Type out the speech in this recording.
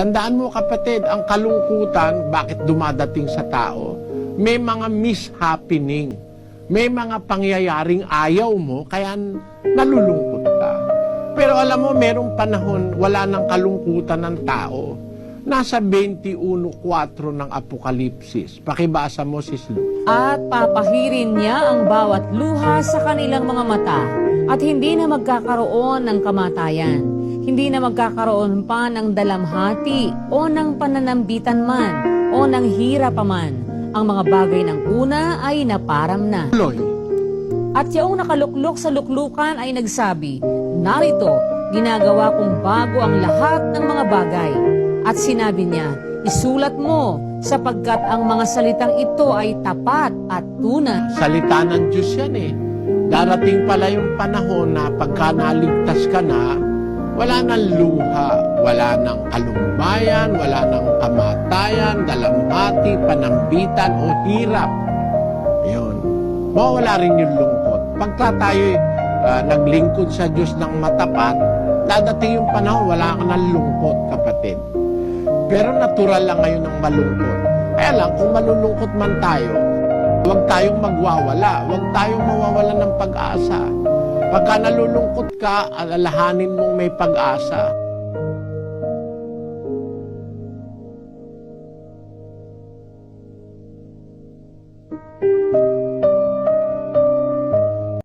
Tandaan mo kapatid, ang kalungkutan, bakit dumadating sa tao, may mga mishappening. May mga pangyayaring ayaw mo, kaya nalulungkot ka. Pero alam mo, merong panahon, wala nang kalungkutan ng tao. Nasa 21.4 ng Apokalipsis. Pakibasa mo, Sis Lu. At papahirin niya ang bawat luha sa kanilang mga mata at hindi na magkakaroon ng kamatayan. Hindi na magkakaroon pa ng dalamhati o ng pananambitan man o ng hirap pa man. Ang mga bagay ng una ay naparam na. At yung nakaluklok sa luklukan ay nagsabi, Narito, ginagawa kong bago ang lahat ng mga bagay. At sinabi niya, isulat mo sapagkat ang mga salitang ito ay tapat at tunay. Salita ng Diyos yan eh. Darating pala yung panahon na pagka naligtas ka na, wala nang luha, wala nang kalumbayan, wala nang kamatayan, dalamhati, panambitan o hirap. Yun. Mawala rin yung lungkot. Pagka tayo naglingkod sa Diyos ng matapat, dadating yung panahon, wala ka ng lungkot, kapatid. Pero natural lang ngayon ang malungkot. Kaya lang, kung malulungkot man tayo, huwag tayong magwawala. Huwag tayong mawawala ng pag-asa. Pagka nalulungkot ka, alalahanin mong may pag-asa.